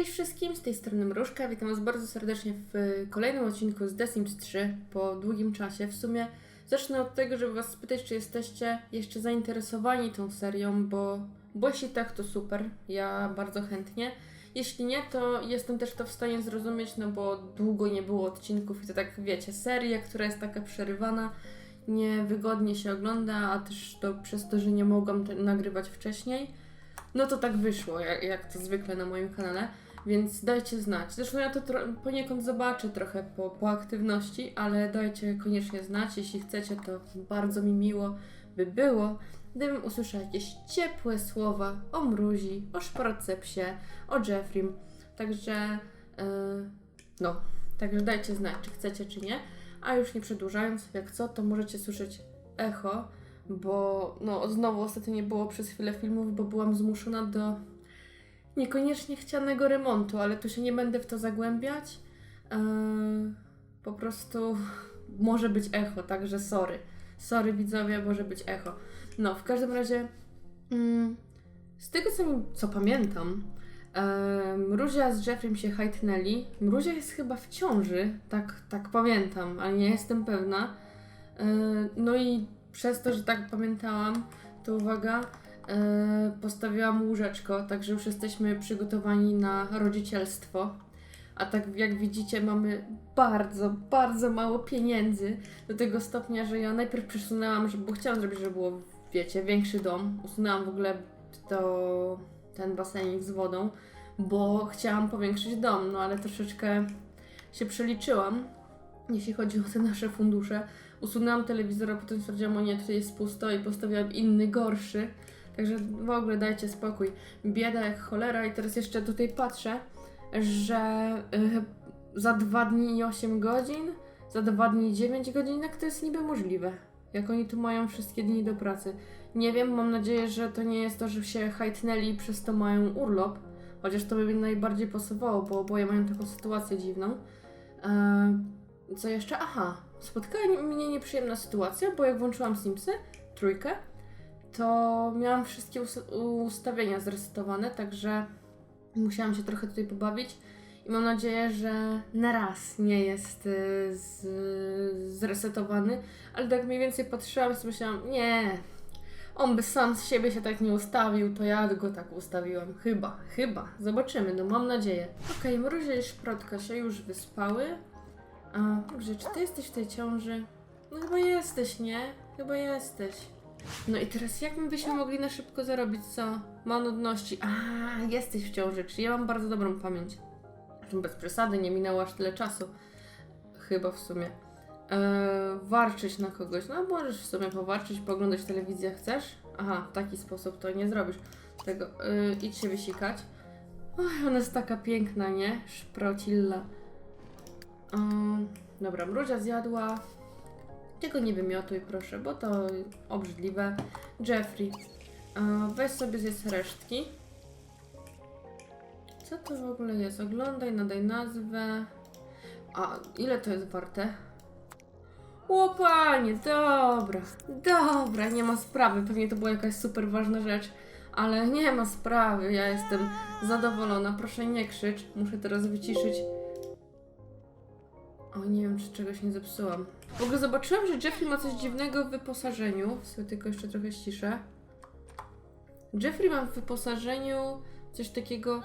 Cześć wszystkim, z tej strony Mruszka. Witam Was bardzo serdecznie w kolejnym odcinku z The Sims 3 po długim czasie. W sumie zacznę od tego, żeby Was spytać, czy jesteście jeszcze zainteresowani tą serią, bo, bo jeśli tak, to super. Ja bardzo chętnie. Jeśli nie, to jestem też to w stanie zrozumieć, no bo długo nie było odcinków i to tak wiecie, seria, która jest taka przerywana, niewygodnie się ogląda, a też to przez to, że nie mogłam nagrywać wcześniej. No to tak wyszło, jak, jak to zwykle na moim kanale, więc dajcie znać. Zresztą ja to poniekąd zobaczę trochę po, po aktywności, ale dajcie koniecznie znać, jeśli chcecie, to bardzo mi miło by było, gdybym usłyszała jakieś ciepłe słowa o Mruzi, o Szprotce Psie, o Jeffrym. Także, yy, no, także dajcie znać, czy chcecie, czy nie. A już nie przedłużając, jak co, to możecie słyszeć echo, bo no znowu ostatnio nie było przez chwilę filmów, bo byłam zmuszona do niekoniecznie chcianego remontu, ale tu się nie będę w to zagłębiać. Eee, po prostu może być echo, także sorry. Sorry widzowie, może być echo. No, w każdym razie mm, z tego co, co pamiętam, e, Mruzia z Jeffrem się hajtnęli. Mruzia jest chyba w ciąży, tak, tak pamiętam, ale nie jestem pewna. E, no i przez to, że tak pamiętałam, to uwaga, postawiłam łóżeczko, także już jesteśmy przygotowani na rodzicielstwo. A tak jak widzicie, mamy bardzo, bardzo mało pieniędzy. Do tego stopnia, że ja najpierw przesunęłam, bo chciałam zrobić, żeby było, wiecie, większy dom. Usunęłam w ogóle to, ten basenik z wodą, bo chciałam powiększyć dom, no ale troszeczkę się przeliczyłam, jeśli chodzi o te nasze fundusze. Usunęłam telewizor, a potem stwierdziłam, o nie, tutaj jest pusto i postawiłam inny, gorszy. Także w ogóle dajcie spokój. Bieda jak cholera i teraz jeszcze tutaj patrzę, że y, za 2 dni i 8 godzin, za 2 dni i 9 godzin, jak to jest niby możliwe? Jak oni tu mają wszystkie dni do pracy? Nie wiem, mam nadzieję, że to nie jest to, że się hajtnęli i przez to mają urlop. Chociaż to by mi najbardziej pasowało, bo oboje mają taką sytuację dziwną. Eee, co jeszcze? Aha, spotkała mnie nieprzyjemna sytuacja, bo jak włączyłam Simsy, trójkę, to miałam wszystkie us- ustawienia zresetowane, także musiałam się trochę tutaj pobawić i mam nadzieję, że na raz nie jest y, z, zresetowany, ale tak mniej więcej patrzyłam i myślałam, nie, on by sam z siebie się tak nie ustawił, to ja go tak ustawiłam. Chyba, chyba. Zobaczymy, no mam nadzieję. Okej, Mruzia i Szprotka się już wyspały. A, Mruzie, czy ty jesteś w tej ciąży? No chyba jesteś, nie? Chyba jesteś. No i teraz jak my byśmy mogli na szybko zarobić, co? Mam nudności. A, jesteś w ciąży, czyli ja mam bardzo dobrą pamięć. Bez przesady, nie minęło aż tyle czasu. Chyba w sumie. Eee, warczyć na kogoś. No możesz w sumie powarczyć, pooglądać telewizję, chcesz? Aha, w taki sposób to nie zrobisz. Tego, yy, idź się wysikać. Oj, ona jest taka piękna, nie? Szprocilla. Ym, dobra, mruzia zjadła. Tego nie wymiotuj, proszę, bo to obrzydliwe. Jeffrey, weź sobie zjedz resztki. Co to w ogóle jest? Oglądaj, nadaj nazwę. A ile to jest warte? O panie, dobra, dobra, nie ma sprawy. Pewnie to była jakaś super ważna rzecz, ale nie ma sprawy. Ja jestem zadowolona. Proszę nie krzycz, muszę teraz wyciszyć. O, nie wiem, czy czegoś nie zepsułam. W ogóle zobaczyłam, że Jeffrey ma coś dziwnego w wyposażeniu. Sobie tylko jeszcze trochę ściszę. Jeffrey ma w wyposażeniu coś takiego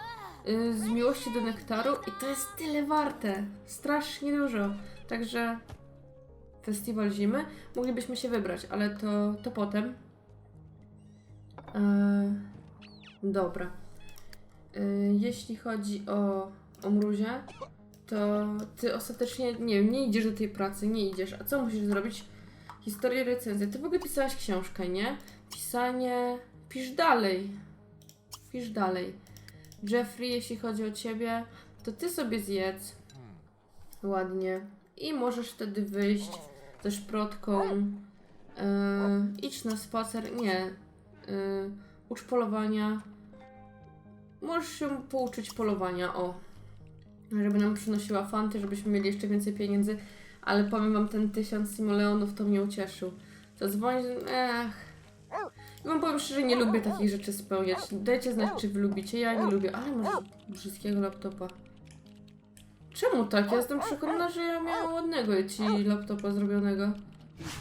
y, z miłości do nektaru i to jest tyle warte. Strasznie dużo. Także festiwal zimy. Moglibyśmy się wybrać, ale to, to potem. Eee, dobra. Eee, jeśli chodzi o, o mruzie, to ty ostatecznie, nie wiem, nie idziesz do tej pracy, nie idziesz. A co musisz zrobić? Historię, recenzję. Ty w ogóle pisałaś książkę, nie? Pisanie... Pisz dalej. Pisz dalej. Jeffrey, jeśli chodzi o ciebie, to ty sobie zjedz. Ładnie. I możesz wtedy wyjść ze szprotką. Yy, idź na spacer. Nie. Yy, ucz polowania. Możesz się pouczyć polowania, o. Żeby nam przynosiła fanty, żebyśmy mieli jeszcze więcej pieniędzy. Ale powiem wam, ten tysiąc simoleonów to mnie ucieszył. Dzwoń... Ech. Wam powiem szczerze, nie lubię takich rzeczy spełniać. Dajcie znać, czy wy lubicie. Ja nie lubię, ale masz brzydkiego laptopa. Czemu tak? Ja jestem przekonana, że ja miałam ładnego ci laptopa zrobionego.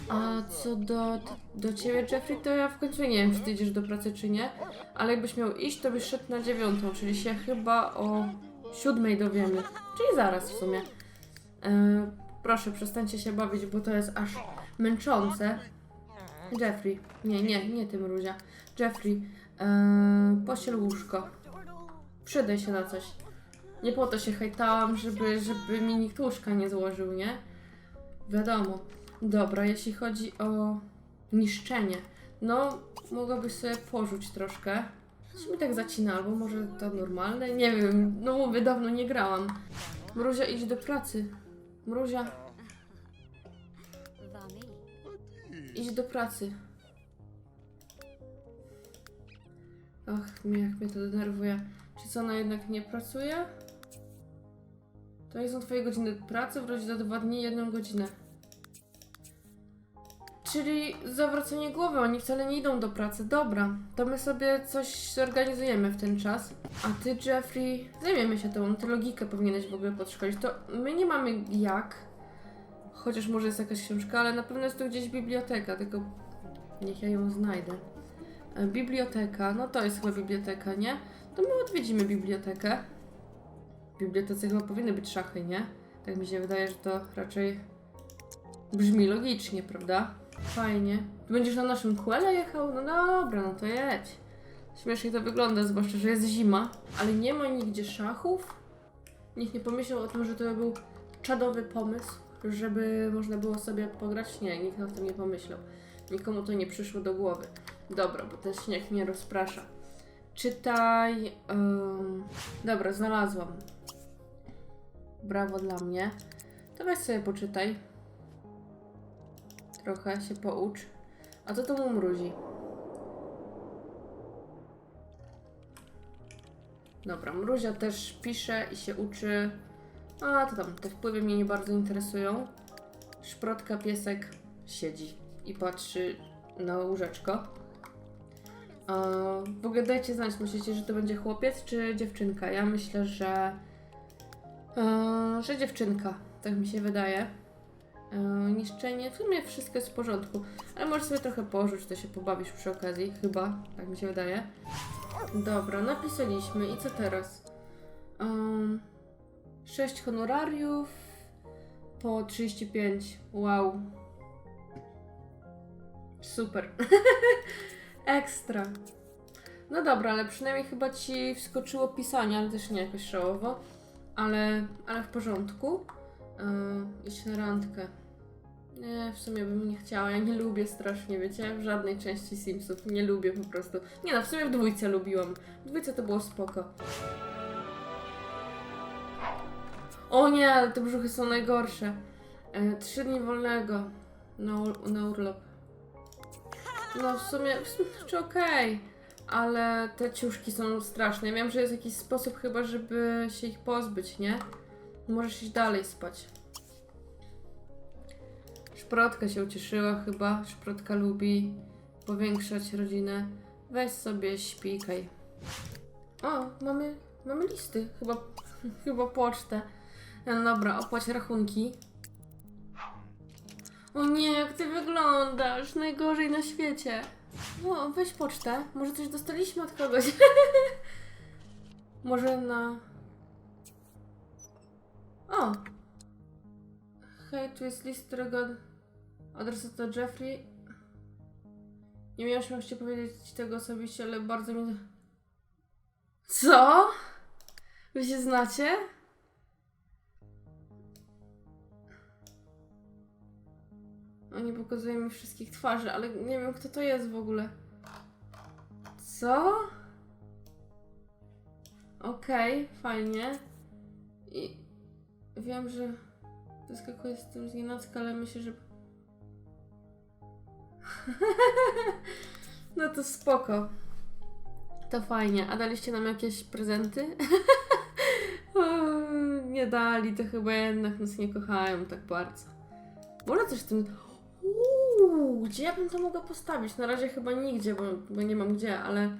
A co do, do ciebie, Jeffrey, to ja w końcu nie wiem, czy ty idziesz do pracy, czy nie. Ale jakbyś miał iść, to byś szedł na dziewiątą, czyli się chyba o siódmej dowiemy. Czyli zaraz w sumie. E, proszę, przestańcie się bawić, bo to jest aż męczące. Jeffrey, nie, nie, nie ty Mruzia. Jeffrey, e, posiel łóżko. Przydaj się na coś. Nie po to się hejtałam, żeby, żeby mi nikt łóżka nie złożył, nie? Wiadomo. Dobra, jeśli chodzi o niszczenie, no mogłabyś sobie porzuć troszkę. Coś mi tak zacina, albo może to normalne? Nie wiem, no mówię, dawno nie grałam. Mruzia, idź do pracy. Mruzia, idź do pracy. Ach, mnie, jak mnie to denerwuje. Czy co, ona jednak nie pracuje? To nie są twoje godziny pracy, wróć za dwa dni, jedną godzinę. Czyli zawracanie głowy, oni wcale nie idą do pracy. Dobra, to my sobie coś zorganizujemy w ten czas. A ty, Jeffrey, zajmiemy się tą. Ty logikę powinieneś w ogóle podszkolić. To my nie mamy jak. Chociaż może jest jakaś książka, ale na pewno jest tu gdzieś biblioteka, tylko niech ja ją znajdę. E, Biblioteka, no to jest chyba biblioteka, nie? To my odwiedzimy bibliotekę. W bibliotece chyba powinny być szachy, nie? Tak mi się wydaje, że to raczej brzmi logicznie, prawda? Fajnie. Ty będziesz na naszym kuele jechał? No dobra, no to jedź. Śmiesznie to wygląda, zwłaszcza, że jest zima, ale nie ma nigdzie szachów. Nikt nie pomyślał o tym, że to był czadowy pomysł, żeby można było sobie pograć. Nie, nikt na tym nie pomyślał. Nikomu to nie przyszło do głowy. Dobra, bo ten śnieg mnie rozprasza. Czytaj. ym, Dobra, znalazłam. Brawo dla mnie. To weź sobie poczytaj. Trochę się poucz. A co to mu mruzi? Dobra, Mruzia też pisze i się uczy. A, to tam, te wpływy mnie nie bardzo interesują. Szprotka piesek siedzi i patrzy na łóżeczko. A, w ogóle dajcie znać, myślicie, że to będzie chłopiec czy dziewczynka? Ja myślę, że. e, że dziewczynka, tak mi się wydaje. E, niszczenie, w sumie wszystko jest w porządku, ale możesz sobie trochę porzuć, to się pobawisz przy okazji, chyba, tak mi się wydaje. Dobra, napisaliśmy i co teraz? Um, 6 honorariów po 35. Wow. Super. Ekstra. No dobra, ale przynajmniej chyba ci wskoczyło pisanie, ale też nie jakoś szałowo. Ale, ale w porządku. Yy, iść na randkę. Nie, w sumie bym nie chciała. Ja nie lubię strasznie, wiecie? W żadnej części Simsów. Nie lubię po prostu. Nie no, w sumie w dwójce lubiłam. W dwójce to było spoko. O nie, ale te brzuchy są najgorsze. E, trzy dni wolnego na, na urlop. No w sumie, w sumie czy okej, ale te ciuszki są straszne. Ja wiem, że jest jakiś sposób chyba, żeby się ich pozbyć, nie? Możesz iść dalej spać. Szprotka się ucieszyła chyba. Szprotka lubi powiększać rodzinę. Weź sobie śpikaj. O, mamy, mamy listy. Chyba, chyba pocztę. No dobra, opłać rachunki. O nie, jak ty wyglądasz. Najgorzej na świecie. O, weź pocztę. Może coś dostaliśmy od kogoś. Może na... O! Hej, tu jest list, którego adresu to Jeffrey. Nie miałam śmiałości powiedzieć tego osobiście, ale bardzo mi... Co? Wy się znacie? Oni pokazują mi wszystkich twarzy, ale nie wiem kto to jest w ogóle. Co? Okej, fajnie. I wiem, że wyskakuje z tym z ale myślę, że... no to spoko. To fajnie. A daliście nam jakieś prezenty? Nie dali, to chyba jednak nas nie kochają tak bardzo. Może coś w tym... Uuu, gdzie ja bym to mogła postawić? Na razie chyba nigdzie, bo, bo nie mam gdzie, ale,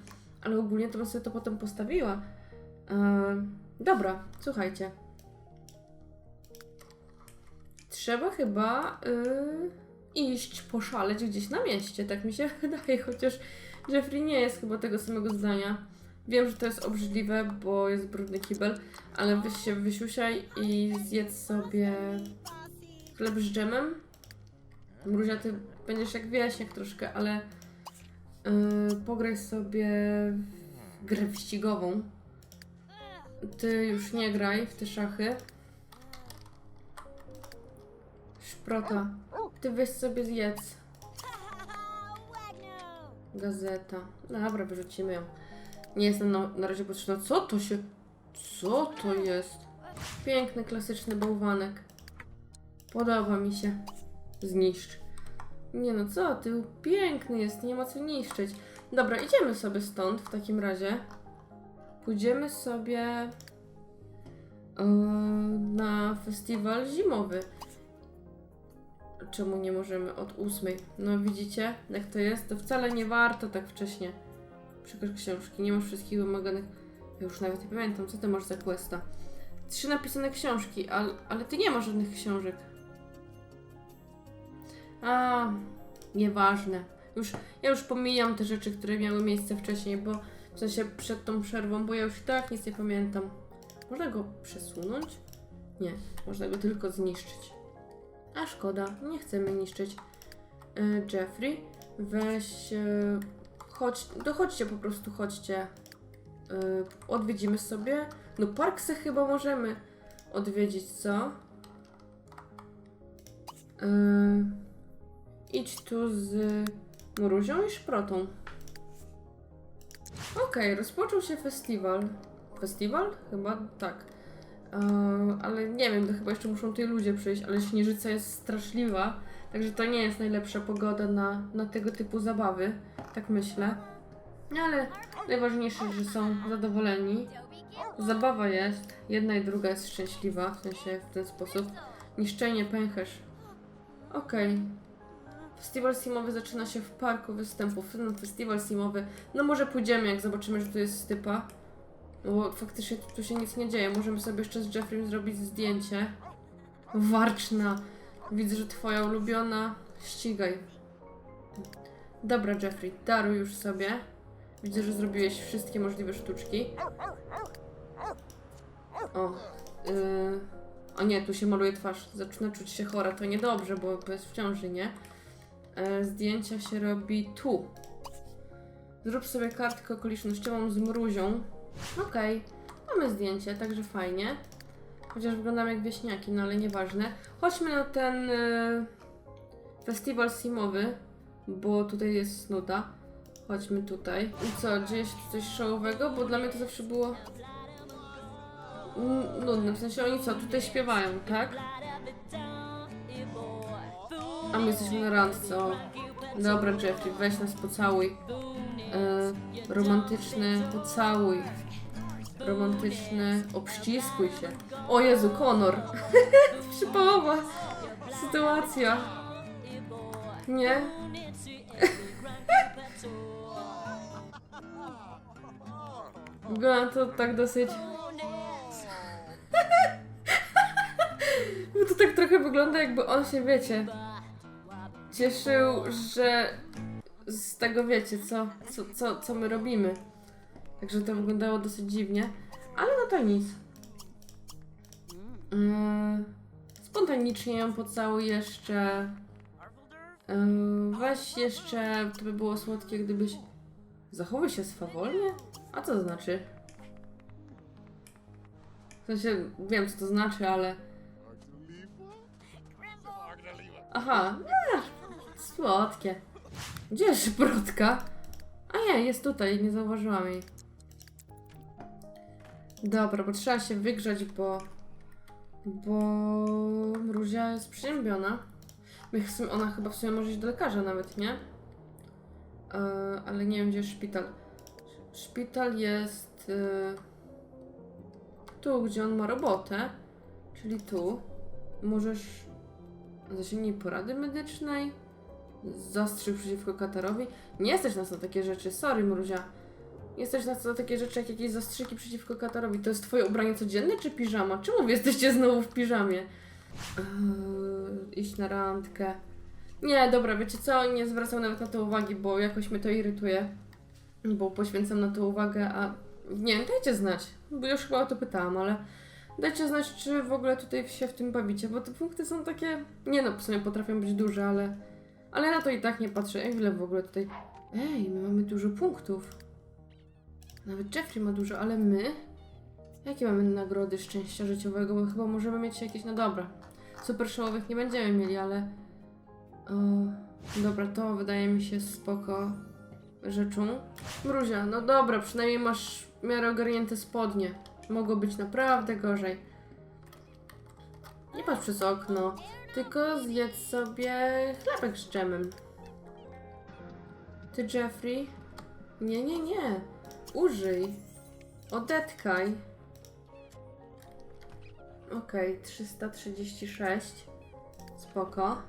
ale ogólnie to bym sobie to potem postawiła. Eee, dobra, słuchajcie. Trzeba chyba yy, iść poszaleć gdzieś na mieście, tak mi się wydaje, chociaż Jeffrey nie jest chyba tego samego zdania. Wiem, że to jest obrzydliwe, bo jest brudny kibel, ale weź się wysiusiaj i zjedz sobie chleb z dżemem. Mruzia, ty będziesz jak wieśniak troszkę, ale yy, pograj sobie w grę wyścigową. Ty już nie graj w te szachy. Szprota. Ty weź sobie zjedz. Gazeta. Dobra, wyrzucimy ją. Nie jestem na, na razie potrzebna. Co to się... Co to jest? Piękny, klasyczny bałwanek. Podoba mi się. Zniszcz. Nie no, co ty? Piękny jest, nie ma co niszczyć. Dobra, idziemy sobie stąd w takim razie. Pójdziemy sobie yy, na festiwal zimowy. Czemu nie możemy od ósmej? No widzicie, jak to jest? To wcale nie warto tak wcześnie. Przekaż książki, nie masz wszystkich wymaganych. Ja już nawet nie pamiętam, co ty masz za questa. Trzy napisane książki, ale, ale ty nie masz żadnych książek. A, nieważne. Już, ja już pomijam te rzeczy, które miały miejsce wcześniej, bo w sensie przed tą przerwą, bo ja już i tak nic nie pamiętam. Można go przesunąć? Nie, można go tylko zniszczyć. A szkoda, nie chcemy niszczyć. E, Jeffrey, weź. E, chodź, dochodźcie po prostu, chodźcie. E, odwiedzimy sobie. No, park se chyba możemy odwiedzić, co? Idź tu z Mruzią i Szprotą. Okej, rozpoczął się festiwal. Festiwal? Chyba tak. E, ale nie wiem, to chyba jeszcze muszą tutaj ludzie przyjść, ale śnieżyca jest straszliwa, także to nie jest najlepsza pogoda na, na tego typu zabawy, tak myślę. No ale najważniejsze, że są zadowoleni. Zabawa jest, jedna i druga jest szczęśliwa, w sensie w ten sposób. Niszczenie pęcherz. Okej. Festiwal Simowy zaczyna się w parku występów. No, festiwal Simowy. No może pójdziemy, jak zobaczymy, że tu jest stypa. No faktycznie tu, się nic nie dzieje. Możemy sobie jeszcze z Jeffrey zrobić zdjęcie. Warczna. Widzę, że twoja ulubiona. Ścigaj. Dobra, Jeffrey, daruj już sobie. Widzę, że zrobiłeś wszystkie możliwe sztuczki. O. Yy. O nie, tu się maluje twarz. Zaczyna czuć się chora. To niedobrze, bo jest w ciąży, nie? E, zdjęcia się robi tu. Zrób sobie kartkę okolicznościową z mruzią. Okej, mamy zdjęcie, także fajnie. Chociaż wyglądam jak wieśniaki, no ale nieważne. Chodźmy na ten e, festiwal simowy, bo tutaj jest nuda. Chodźmy tutaj. I co, dzieje się tu coś showowego? Bo dla mnie to zawsze było nudne. W sensie oni co, tutaj śpiewają, tak? A my jesteśmy na randce, o. Dobra, Jeffrey, weź nas pocałuj. E, romantyczny pocałuj. Romantyczny obściskuj się. O Jezu, Konor. Przypałowa sytuacja. Nie? Wygląda to tak dosyć... Bo to tak trochę wygląda jakby on się, wiecie, cieszył, że z tego wiecie, co, co, co, co my robimy. Także to wyglądało dosyć dziwnie, ale no to nic. Yy, spontanicznie ją pocałuj jeszcze. Yy, weź jeszcze, to by było słodkie, gdybyś... Zachowuj się swawolnie? A co to znaczy? W sensie, wiem co to znaczy, ale... Aha, nie, słodkie. Gdzie jest? A nie, jest tutaj, nie zauważyłam jej. Dobra, bo trzeba się wygrzać, bo... Bo... Mruzia jest sumie- Ona chyba w sumie może iść do lekarza nawet, nie? E, ale nie wiem, gdzie jest szpital. Szpital jest... E, tu, gdzie on ma robotę. Czyli tu. Możesz... Zasięgnij porady medycznej. Zastrzyk przeciwko Katarowi. Nie jesteś nas na takie rzeczy, sorry Mruzia. Jesteś nas na takie rzeczy jak jakieś zastrzyki przeciwko Katarowi. To jest twoje ubranie codzienne czy piżama? Czemu wy jesteście znowu w piżamie? Eee, iść na randkę. Nie, dobra, wiecie co? Nie zwracam nawet na to uwagi, bo jakoś mnie to irytuje. Bo poświęcam na to uwagę, a nie dajcie znać. Bo już chyba o to pytałam, ale dajcie znać, czy w ogóle tutaj się w tym bawicie, bo te punkty są takie. Nie no, w sumie potrafią być duże, ale. Ale na to i tak nie patrzę. Ej, ile w ogóle tutaj. Ej, my mamy dużo punktów. Nawet Jeffrey ma dużo, ale my? Jakie mamy nagrody szczęścia życiowego? Bo chyba możemy mieć jakieś. No dobra. Super showowych nie będziemy mieli, ale. O, dobra, to wydaje mi się spoko rzeczą. Mruzia, no dobra, przynajmniej masz w miarę ogarnięte spodnie. Mogło być naprawdę gorzej. Nie patrz przez okno, tylko zjedz sobie chlebek z dżemem. Ty, Jeffrey? Nie, nie, nie. Użyj. Odetkaj. Okej, 336. Spoko.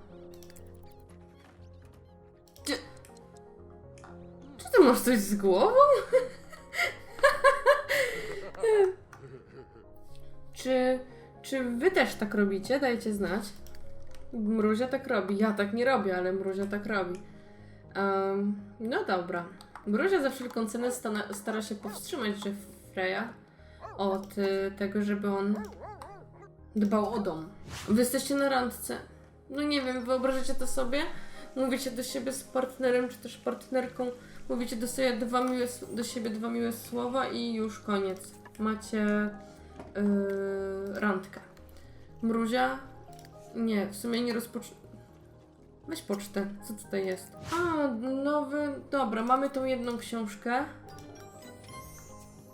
Czy... Czy ty masz coś z głową? czy, czy wy też tak robicie? Dajcie znać. Mruzia tak robi. Ja tak nie robię, ale Mruzia tak robi. Em, no dobra. Mruzia za wszelką cenę stara się powstrzymać Jeffreya od y, tego, żeby on dbał o dom. Wy jesteście na randce. No nie wiem, wyobrażacie to sobie? Mówicie do siebie z partnerem czy też partnerką, mówicie do siebie dwa miłe, do siebie dwa miłe słowa i już koniec. Macie yy, randkę. Mruzia? Nie, w sumie nie rozpocz... Weź pocztę, co tutaj jest? A, nowy... Dobra, mamy tą jedną książkę.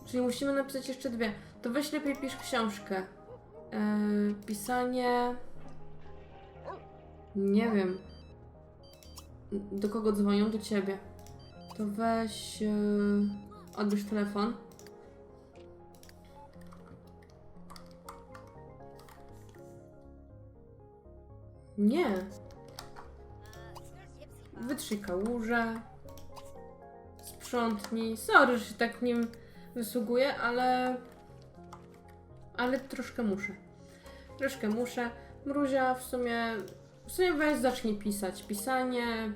Czyli musimy napisać jeszcze dwie. To weź lepiej pisz książkę. Yy, pisanie... Nie wiem. Do kogo dzwonią? Do ciebie. To weź. Yy, odbierz telefon. Nie. Wytrzyj kałuże. Sprzątnij. Sorry, że się tak nim wysługuję, ale. Ale troszkę muszę. Troszkę muszę. Mruzia w sumie. W sumie weź zacznij pisać. Pisanie.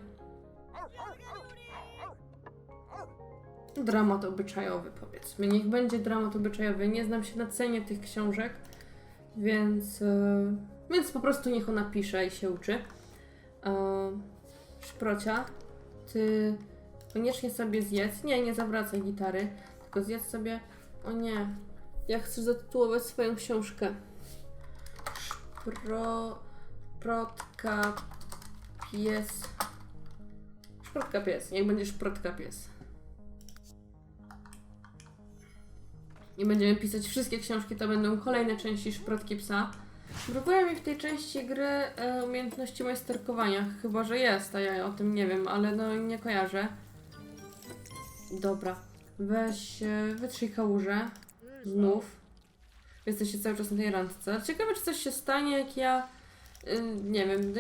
Dramat obyczajowy, powiedzmy. Niech będzie dramat obyczajowy. Nie znam się na cenie tych książek, więc. e, więc po prostu niech ona pisze i się uczy. E, Szprocia, ty koniecznie sobie zjedz. Nie, nie zawracaj gitary, tylko zjedz sobie. O nie, ja chcę zatytułować swoją książkę. Szpro. Szprotka pies. Szprotka pies. Niech będzie szprotka pies. I będziemy pisać wszystkie książki, to będą kolejne części szprotki psa. Brakuje mi w tej części gry e, umiejętności majsterkowania, chyba że jest, a ja o tym nie wiem, ale no nie kojarzę. Dobra, weź, e, wytrzyj kałużę. Znów. Jesteście cały czas na tej randce. Ciekawe, czy coś się stanie, jak ja y, nie wiem,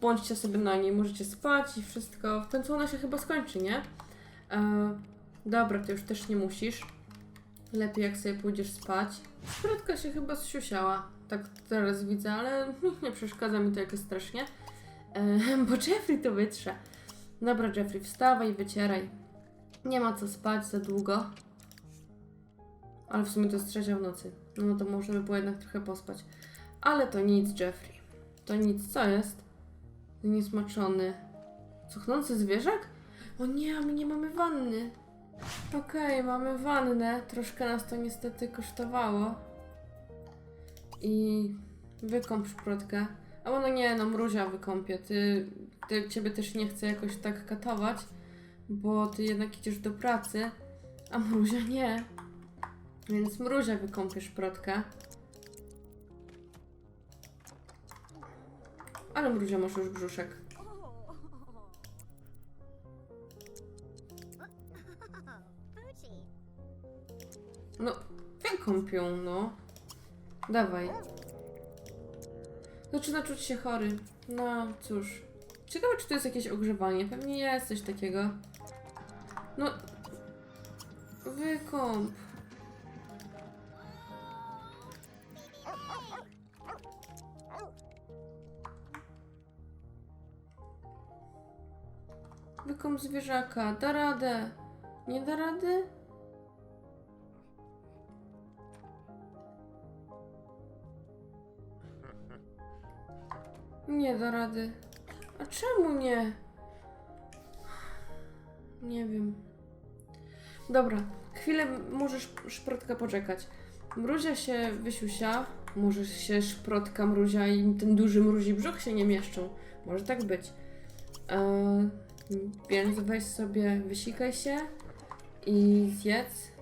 bądźcie sobie na niej, możecie spać i wszystko. W końcu ona się chyba skończy, nie? E, dobra, ty już też nie musisz. Lepiej jak sobie pójdziesz spać. Krótka się chyba zsiusiała. Tak teraz widzę, ale nie przeszkadza mi to jakoś strasznie. E, bo Jeffrey to wytrze. Dobra, Jeffrey, wstawaj, wycieraj. Nie ma co spać za długo. Ale w sumie to jest trzecia w nocy. No to możemy było jednak trochę pospać. Ale to nic, Jeffrey. To nic. Co jest? Niesmaczony. Cuchnący zwierzak? O nie, a my nie mamy wanny. Okej, mamy wannę. Troszkę nas to niestety kosztowało. I wykąp szprotkę. A no nie, no mruzia wykąpię. Ty, ty, ciebie też nie chcę jakoś tak katować, bo ty jednak idziesz do pracy, a mruzia nie. Więc mruzia wykąpie szprotkę. Ale mruzia masz już brzuszek. No, wykąp ją, no. Dawaj. Zaczyna czuć się chory. No, cóż. Ciekawe, czy to jest jakieś ogrzewanie. Pewnie jest coś takiego. No. Wykąp. Wykąp zwierzaka. Da radę. Nie da rady? Nie da rady. A czemu nie? Nie wiem. Dobra, chwilę możesz szprotka poczekać. Mruzia się wysiusia, może się szprotka mruzia i ten duży mruzi brzuch się nie mieszczą. Może tak być. Eee, więc weź sobie, wysikaj się i zjedz.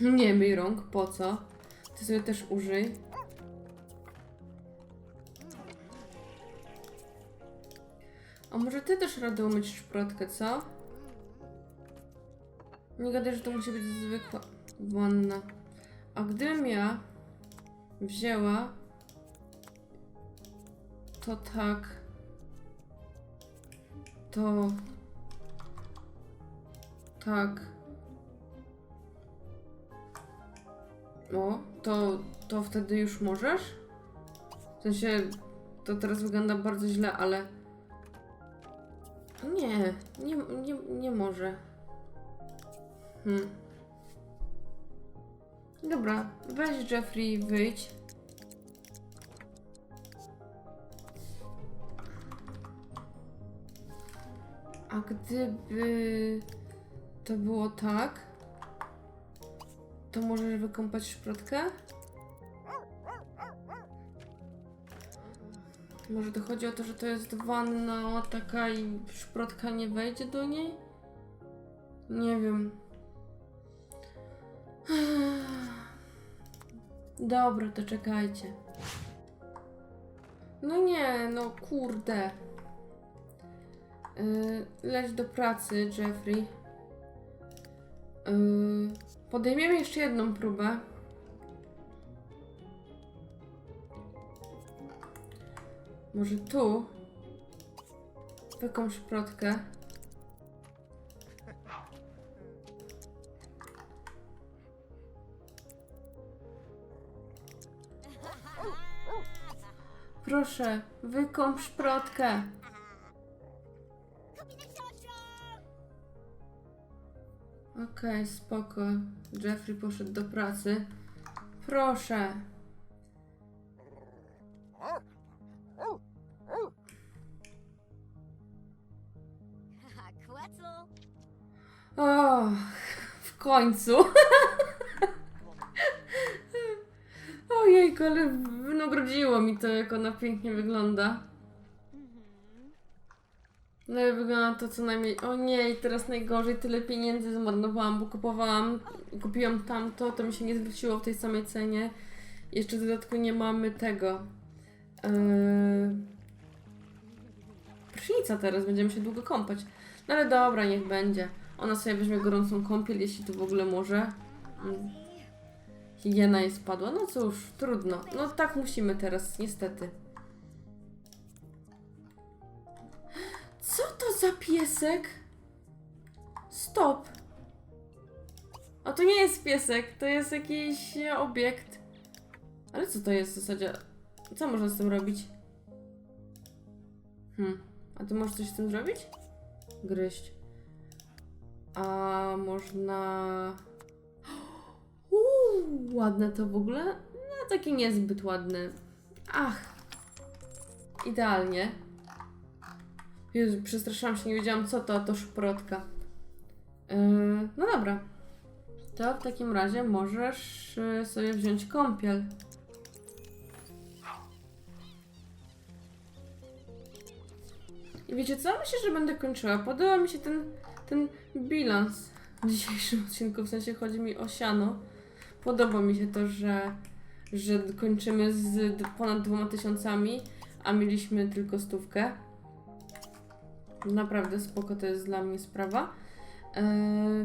Nie myj rąk, po co? Ty sobie też użyj. A może ty też radę umyć szprotkę, co? Nie gadaj, że to musi być zwykła wanna. A gdybym ja wzięła to tak, to tak. O, to, to wtedy już możesz? W sensie, to teraz wygląda bardzo źle, ale... Nie, nie, nie, nie może. Hmm. Dobra, weź Jeffrey, wyjdź. A gdyby to było tak, to możesz wykąpać szprotkę? Może to chodzi o to, że to jest wanna taka i szprotka nie wejdzie do niej? Nie wiem. Dobra, to czekajcie. No nie, no kurde. Yy, leć do pracy, Jeffrey. Yy, podejmiemy jeszcze jedną próbę. Może tu? Taką szprotkę. Proszę, wykąp szprotkę. Okej, spoko. Jeffrey poszedł do pracy. Proszę. O, w końcu. Ojejku, ale wynagrodziło mi to, jak ona pięknie wygląda. No i wygląda to co najmniej. O nie, i teraz najgorzej, tyle pieniędzy zmarnowałam, bo kupowałam, kupiłam tamto, to mi się nie zwróciło w tej samej cenie. Jeszcze w dodatku nie mamy tego. Yy... Prysznica teraz, będziemy się długo kąpać. No ale dobra, niech będzie. Ona sobie weźmie gorącą kąpiel, jeśli to w ogóle może. Mm. Higiena jej spadła. No cóż, trudno. No tak musimy teraz, niestety. Co to za piesek? Stop. A to nie jest piesek, to jest jakiś e, obiekt. Ale co to jest w zasadzie? Co można z tym robić? Hmm. A ty możesz coś z tym zrobić? Gryźć. A można. Uuu, ładne to w ogóle? No, takie niezbyt ładne. Ach. Idealnie. Jezu, przestraszyłam się, nie wiedziałam co to, to szprotka. Yy, no dobra. To w takim razie możesz yy, sobie wziąć kąpiel. I wiecie co? Myślę, że będę kończyła. Podoba mi się ten, ten bilans w dzisiejszym odcinku, w sensie chodzi mi o siano. Podoba mi się to, że, że kończymy z ponad dwoma tysiącami, a mieliśmy tylko stówkę. Naprawdę spoko to jest dla mnie sprawa. Eee,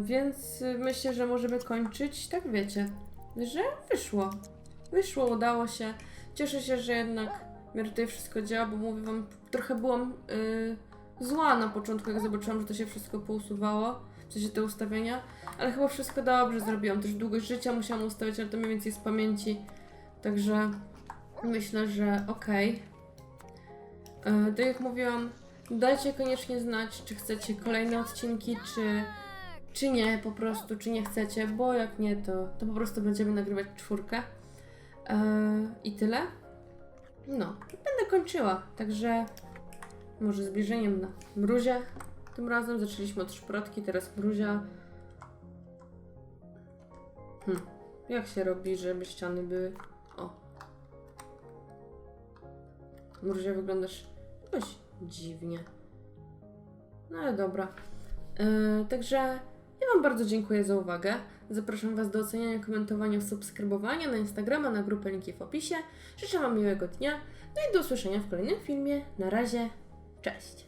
więc myślę, że możemy kończyć, tak wiecie, że wyszło. Wyszło, udało się. Cieszę się, że jednak miarę tutaj wszystko działa, bo mówię wam, trochę byłam yy, zła na początku, jak zobaczyłam, że to się wszystko pousuwało, w sensie te ustawienia, ale chyba wszystko dobrze zrobiłam. Też długość życia musiałam ustawiać, ale to mniej więcej z pamięci, także myślę, że okej. Yy, tak jak mówiłam, dajcie koniecznie znać, czy chcecie kolejne odcinki, czy, czy nie po prostu, czy nie chcecie, bo jak nie, to, to po prostu będziemy nagrywać czwórkę. Yy, I tyle. No, będę kończyła, także może zbliżeniem na mruzia. Tym razem zaczęliśmy od szprotki, teraz mruzia. Hm. Jak się robi, żeby ściany były... O. Mruzia wyglądasz jakoś dziwnie. No ale dobra. Yy, także ja Wam bardzo dziękuję za uwagę. Zapraszam Was do oceniania, komentowania, subskrybowania na Instagrama, na grupę linki w opisie. Życzę Wam miłego dnia, no i do usłyszenia w kolejnym filmie. Na razie, cześć!